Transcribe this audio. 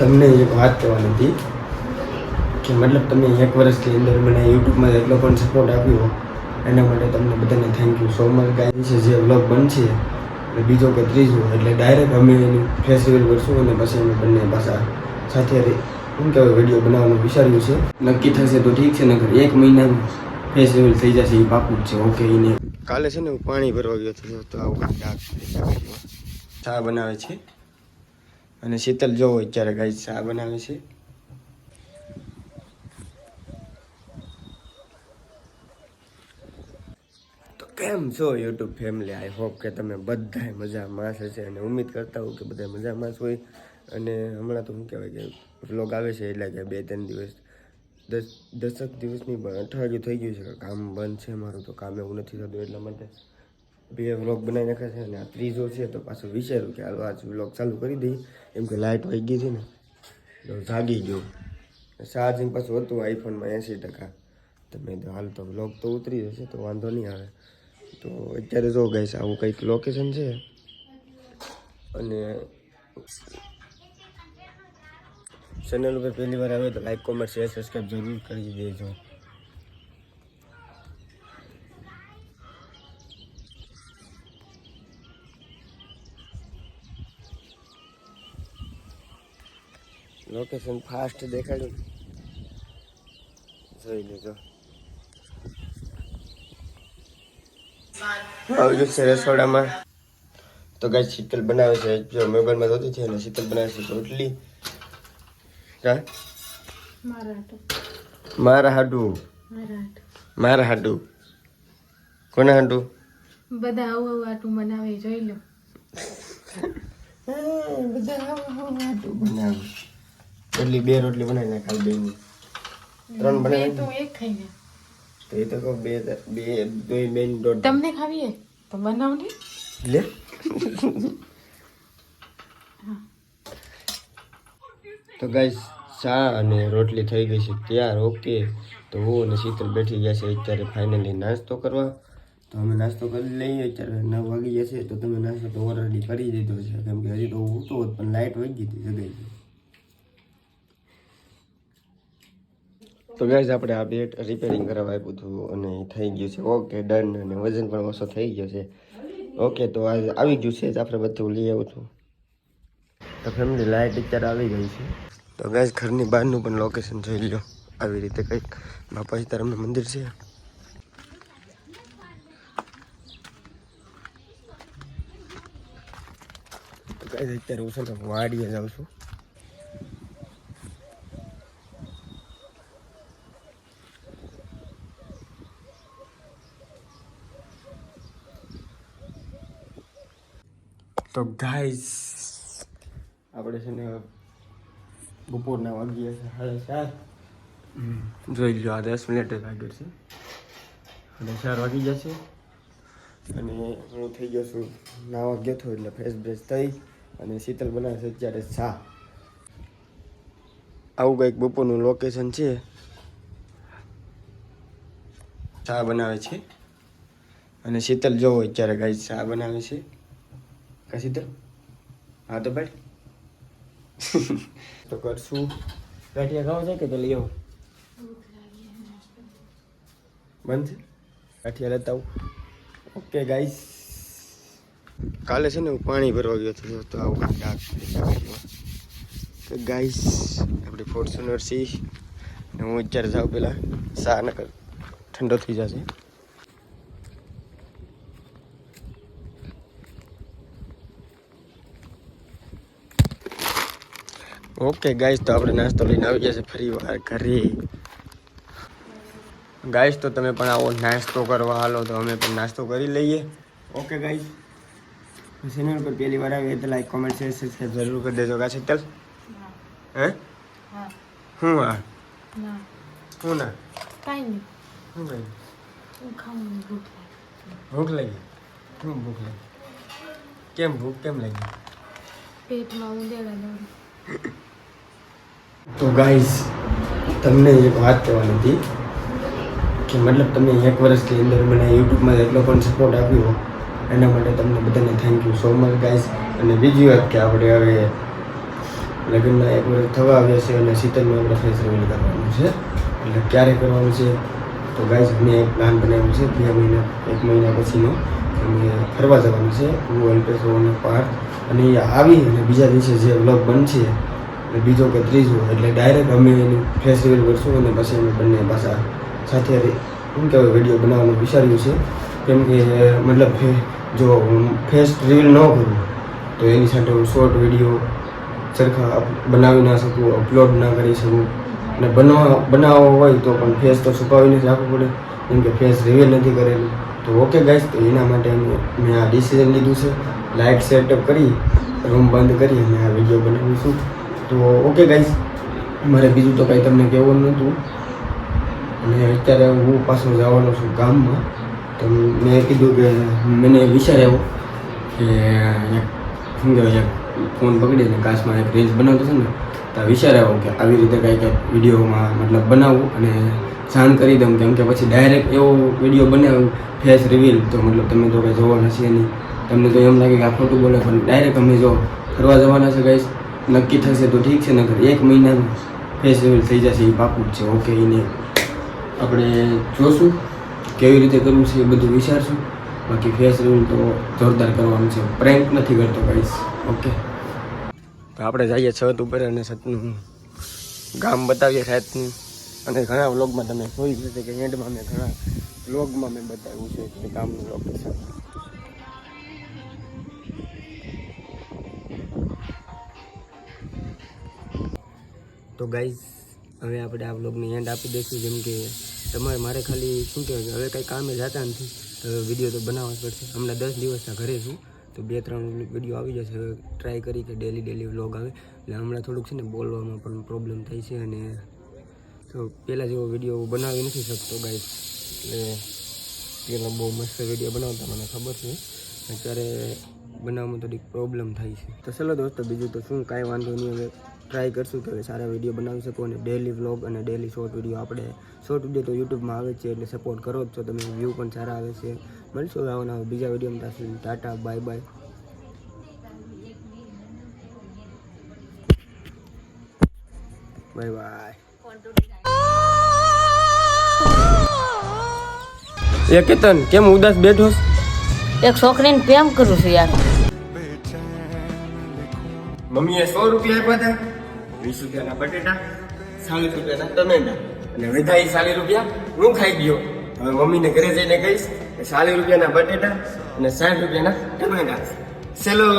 તમને એક વાત કહેવાની હતી કે મતલબ તમે એક વર્ષની અંદર મને યુટ્યુબમાં એટલો પણ સપોર્ટ આપ્યો, એના માટે તમને બધાને thank you so much guys છે જે વ્લોગ બનશે, અને બીજો કે ત્રીજો, એટલે ડાયરેક્ટ અમે એની ફેસ્ટિવલ કરશું અને પછી અમે બંને પાછા સાથે શું કહેવાય વીડિયો બનાવવાનું વિચાર્યું છે. નક્કી થશે તો ઠીક છે, નકર એક મહિનામાં ફેસ્ટિવલ થઈ જશે, એ પાકું જ છે. ઓકે એને કાલે છે ને હું પાણી ભરવા ગયો હતો, તો આવું ચા બનાવે છે. અને શીતલ જોવો અત્યારે ગાય ચા બનાવે છે. તો કેમ છો યુટ્યુબ ફેમિલી આઈ હોપ કે તમે બધાય મજામાં હશે અને ઉમ્મીદ કરતા હોઉં કે બધા મજામાં જ હોય. અને હમણાં તો શું કહેવાય કે વ્લોગ આવે છે એટલે કે બે ત્રણ દિવસ, દસ, દસક દિવસની પણ અઠવાડિયું થઈ ગયું છે કામ બંધ છે મારું તો કામ એવું નથી થતું એટલા માટે. બે વ્લોગ બનાવી નાખ્યા છે અને આ ત્રીજો છે, તો પાછું વિચાર્યું કે હાલો આજ વ્લોગ ચાલુ કરી દઈએ. એમ કે લાઇટ વહી ગઈ છે ને, તો જાગી ગયો. ચાર્જિંગ પાછું હતું આઈફોનમાં એંસી ટકા. તો મેં કીધું, હાલ તો વ્લોગ તો ઉતરી જશે, તો વાંધો નહીં આવે. તો અત્યારે જો ગઈશ આવું કંઈક લોકેશન છે. અને ચેનલ ઉપર પહેલી વાર આવે તો લાઈક કોમેન્ટ શેર સબસ્ક્રાઈબ જરૂર કરી દેજો. લોકેશન ફાસ્ટ દેખાડ્યું જોઈ લીધો. આવ્યું છે રસોડામાં. તો ગાય શીતલ બનાવે છે. જો મોબાઈલમાં જોતી છે અને શીતલ બનાવે છે રોટલી. કા મારા હાડુ મારા હાડુ કોના હાડુ? બધા આવું આવું આટું બનાવે જોઈ લો. બનાવું. રોટલી બે રોટલી બનાવી નાખ ખાલી બેની ત્રણ બનાવી તો એક ખાઈને. તો એ તો કહો બે બે બે બેન દોઢ તમને ખાવી તો બનાવ ને લે. તો ગાઈસ ચા અને રોટલી થઈ ગઈ છે તૈયાર ઓકે. તો હું અને શીતલ બેઠી ગયા છે અત્યારે ફાઇનલી નાસ્તો કરવા. તો અમે નાસ્તો કરી લઈએ અત્યારે નવ વાગી જશે તો તમે નાસ્તો તો ઓલરેડી કરી દીધો છે. કેમ કે હજી તો હું હોત પણ લાઇટ વહી ગઈ હતી જગાઈ ગઈ. તો ગાઈઝ આપણે આ બેટ રિપેરિંગ કરાવવા આપ્યું હતું અને થઈ ગયું છે. ઓકે ડન અને વજન પણ ઓછો થઈ ગયો છે. ઓકે તો આ આવી ગયું છે આપણે બધું લઈ આવું છું તો ફેમિલી લાઇટ અત્યારે આવી ગઈ છે. તો ગાઈઝ ઘરની બહારનું પણ લોકેશન જોઈ લો આવી રીતે કંઈક બાપા સીતારામનું મંદિર છે. ગાઈઝ અત્યારે હું છે ને વાડીએ જાઉં છું. તો ગાઈઝ આપણે છે ને બપોરના વાગ્યા છે સાડા ચાર. જોઈ લો આ દસ મિનિટ જ આગળ છે. અને ચાર વાગી જશે અને હું થઈ ગયો છું નાવા ગયો હતો એટલે ફ્રેશ બ્રેશ થઈ અને શીતલ બનાવે છે અત્યારે ચા. આવું કંઈક બપોરનું લોકેશન છે. ચા બનાવે છે. અને શીતલ જોવો અત્યારે ગાય ચા બનાવે છે. કા શીતલ હા તો ભાઈ તો કરશું ગાંઠિયા ખાવા છે કે તો લઈ આવું બંધ છે ગાંઠિયા લેતા આવું ઓકે ગાઈસ કાલે છે ને હું પાણી ભરવા ગયો હતો તો આવું તો ગાઈસ આપણી ફોર્ચ્યુનર સી ને હું અત્યારે જાઉં પેલા સા નકર ઠંડો થઈ જશે. ઓકે ગાઈસ તો આપણે નાસ્તો લઈને આવી જશે ફરી વાર ઘરે ગાઈસ તો તમે પણ આવો નાસ્તો કરવા. હાલો તો અમે પણ નાસ્તો કરી લઈએ. ઓકે ગાઈસ ચેનલ પર પહેલી વાર આવી તો લાઈક કોમેન્ટ શેર સબસ્ક્રાઈબ જરૂર કરી દેજો કા શીતલ હે. હા? હું. આ? હું ના? કાંઈ હું કઈ હું ભૂખ લાગે. શું ભૂખ લાગી? કેમ ભૂખ કેમ લાગી? પેટમાં ઉંદેડા દોડે. તો ગાઈઝ તમને એક વાત કહેવાની હતી કે મતલબ તમે એક વર્ષની અંદર મને યુટ્યુબમાં એટલો પણ સપોર્ટ આપ્યો, એના માટે તમને બધાને thank you so much guys અને બીજી વાત કે આપણે હવે લગ્નના એક વર્ષ થવા આવ્યા છે અને શીતલમાં આપણે ફેસ રિવીલ કરવાનું છે. એટલે ક્યારે કરવાનું છે? તો ગાઈઝ મેં એક પ્લાન બનાવ્યું છે, બે મહિના, એક મહિના પછીનો. અમે ફરવા જવાનું છે હું અલ્પેશ અને પાર્થ અને આવી અને બીજા દિવસે જે વ્લોગ બનશે બીજો કે ત્રીજો, એટલે ડાયરેક્ટ અમે એની ફેસ રિવીલ કરશું અને પછી અમે બંને પાછા સાથે શું કહેવાય વીડિયો બનાવવાનું વિચાર્યું છે. કેમ કે, મતલબ જો ફેસ રિવીલ ન કરું, તો એની સાથે હું શોર્ટ વીડિયો સરખા બનાવી ના શકું અપલોડ ના કરી શકું. અને બનાવ, બનાવવો હોય તો પણ ફેસ તો છુપાવીને જ રાખવું પડે. કેમ કે ફેસ રિવીલ નથી કરેલું. તો ઓકે ગાઈસ તો એના માટે મેં આ ડિસિઝન લીધું છે. લાઇટ સેટઅપ કરી રૂમ બંધ કરી અને આ વીડિયો બનાવીશું. તો ઓકે ગાઈસ મારે બીજું તો કાંઈ તમને કહેવું નહોતું. અને અત્યારે હું પાછો જવાનો છું ગામમાં. તો મેં કીધું કે મને વિચાર કે શું કહેવાય ફોન પકડીને કાચમાં એક રીલ્સ બનાવતો છે ને, તો વિચાર આવ્યો કે આવી રીતે કંઈક વિડીયોમાં મતલબ બનાવું અને જાણ કરી દઉં કેમ કે પછી ડાયરેક્ટ એવો વીડિયો બનાવ્યો ફેસ રિવીલ તો મતલબ તમે તો કંઈ જોવા નથી નહીં. તમને તો એમ લાગે કે આ ખોટું બોલે, પણ ડાયરેક્ટ અમે જો ફરવા જવાના છે ગાઈસ નક્કી થશે તો ઠીક છે નગર એક મહિનાનું ફેસ રિવીલ થઈ જશે, એ પાકું જ છે. ઓકે એને આપણે જોશું કેવી રીતે કરવું છે, એ બધું વિચારશું. બાકી ફેસ રિવીલ તો જોરદાર કરવાનું છે. પ્રેન્ક નથી કરતો ગાઈસ ઓકે તો આપણે જઈએ છત ઉપર અને છતનું ગામ બતાવીએ છતનું અને ઘણા વ્લોગમાં તમે જોઈ જશે કે એન્ડમાં મેં ઘણા વ્લોગમાં મેં બતાવ્યું છે ગામનું લોકેશન તો ગાઈઝ હવે આપણે આ વ્લોગની એન્ડ આપી દઈશું. જેમ કે તમારે મારે ખાલી શું કહેવાય હવે કંઈ કામે જતા નથી, તો વીડિયો તો બનાવવા જ પડશે. હમણાં દસ દિવસના ઘરે છું, તો બે ત્રણ વીડિયો આવી જશે. હવે ટ્રાય કરી કે ડેલી ડેલી વ્લોગ આવે. એટલે હમણાં થોડુંક છે ને બોલવામાં પણ પ્રોબ્લેમ થાય છે અને તો પહેલાં જેવો વીડિયો બનાવી નથી શકતો ગાઈઝ એટલે પહેલાં બહુ મસ્ત વીડિયો બનાવતા, મને ખબર છે. અત્યારે બનાવવામાં થોડીક પ્રોબ્લેમ થાય છે. તો ચલો દોસ્તો, બીજું તો શું, કાંઈ વાંધો નહીં. હવે ટ્રાય કરશું કે સારા વીડિયો બનાવી શકો અને ડેલી વ્લોગ અને ડેલી શોર્ટ વીડિયો આપણે. શોર્ટ વીડિયો તો યુટ્યુબમાં આવે છે એટલે સપોર્ટ કરો જ છો તમે વ્યૂ પણ સારા આવે છે. મળશું આવવાના બીજા વિડીયોમાં ત્યાં સુધી tata bye bye bye bye એ કેતન કેમ ઉદાસ બેઠો એક છોકરીને પ્રેમ કરું છું યાર. મમ્મીએ સો રૂપિયા આપ્યા હતા વીસ રૂપિયાના બટેટા, ચાલીસ રૂપિયાના ટમેટા. અને વધારે ચાલીસ રૂપિયા હું ખાઈ ગયો. હવે મમ્મીને ઘરે જઈને કહીશ કે ચાલીસ રૂપિયાના બટેટા અને સાઠ રૂપિયાના ટમેટા. ચલો!